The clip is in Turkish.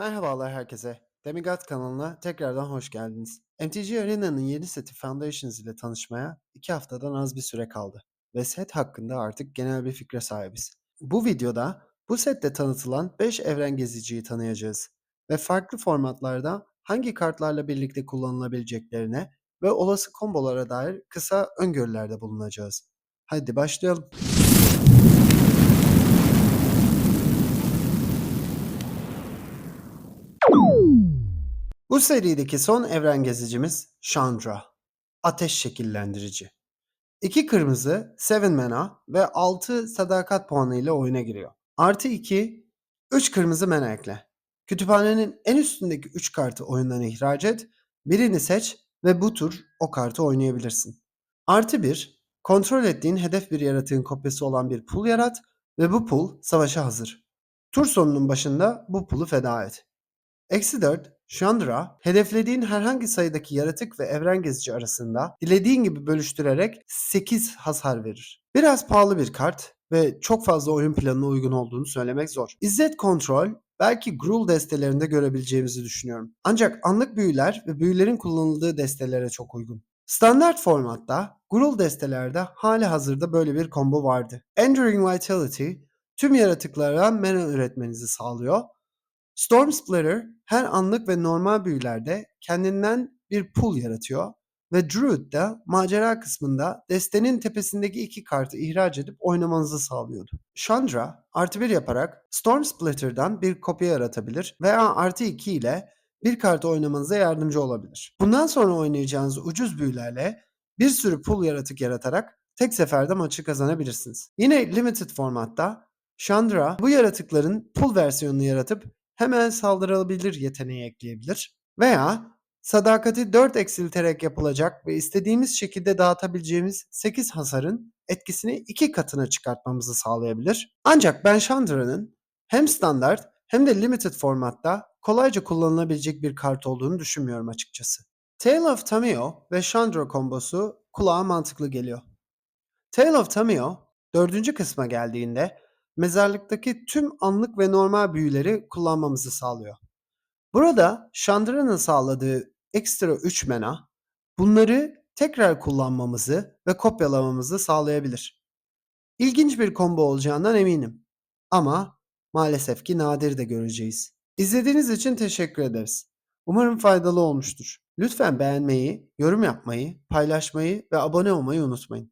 Merhabalar herkese. Demigod kanalına tekrardan hoş geldiniz. MTG Arena'nın yeni seti Foundations ile tanışmaya 2 haftadan az bir süre kaldı ve set hakkında artık genel bir fikre sahibiz. Bu videoda bu sette tanıtılan 5 evren geziciyi tanıyacağız ve farklı formatlarda hangi kartlarla birlikte kullanılabileceklerine ve olası kombolara dair kısa öngörülerde bulunacağız. Hadi başlayalım. Bu serideki son evren gezicimiz Chandra. Ateş şekillendirici. 2 kırmızı, 7 mana ve 6 sadakat puanı ile oyuna giriyor. Artı 2, 3 kırmızı mana ekle. Kütüphanenin en üstündeki 3 kartı oyundan ihraç et, birini seç ve bu tur o kartı oynayabilirsin. Artı 1, kontrol ettiğin hedef bir yaratığın kopyası olan bir pul yarat ve bu pul savaşa hazır. Tur sonunun başında bu pulu feda et. Eksi 4, Chandra, hedeflediğin herhangi sayıdaki yaratık ve evren gezici arasında dilediğin gibi bölüştürerek 8 hasar verir. Biraz pahalı bir kart ve çok fazla oyun planına uygun olduğunu söylemek zor. İzzet Kontrol belki Gruul destelerinde görebileceğimizi düşünüyorum. Ancak anlık büyüler ve büyülerin kullanıldığı destelere çok uygun. Standart formatta Gruul destelerde hali hazırda böyle bir combo vardı. Enduring Vitality tüm yaratıklara mana üretmenizi sağlıyor Storm Splitter her anlık ve normal büyülerde kendinden bir pool yaratıyor ve Druid de macera kısmında destenin tepesindeki iki kartı ihraç edip oynamanızı sağlıyordu. Chandra artı bir yaparak Storm Splitter'dan bir kopya yaratabilir veya artı iki ile bir kartı oynamanıza yardımcı olabilir. Bundan sonra oynayacağınız ucuz büyülerle bir sürü pool yaratık yaratarak tek seferde maçı kazanabilirsiniz. Yine limited formatta Chandra bu yaratıkların pool versiyonunu yaratıp hemen saldırılabilir yeteneği ekleyebilir. Veya sadakati 4 eksilterek yapılacak ve istediğimiz şekilde dağıtabileceğimiz 8 hasarın etkisini 2 katına çıkartmamızı sağlayabilir. Ancak ben Chandra'nın hem standart hem de limited formatta kolayca kullanılabilecek bir kart olduğunu düşünmüyorum açıkçası. Tale of Tamio ve Chandra kombosu kulağa mantıklı geliyor. Tale of Tamio dördüncü kısma geldiğinde mezarlıktaki tüm anlık ve normal büyüleri kullanmamızı sağlıyor. Burada Chandra'nın sağladığı ekstra 3 mana bunları tekrar kullanmamızı ve kopyalamamızı sağlayabilir. İlginç bir combo olacağından eminim. Ama maalesef ki nadir de göreceğiz. İzlediğiniz için teşekkür ederiz. Umarım faydalı olmuştur. Lütfen beğenmeyi, yorum yapmayı, paylaşmayı ve abone olmayı unutmayın.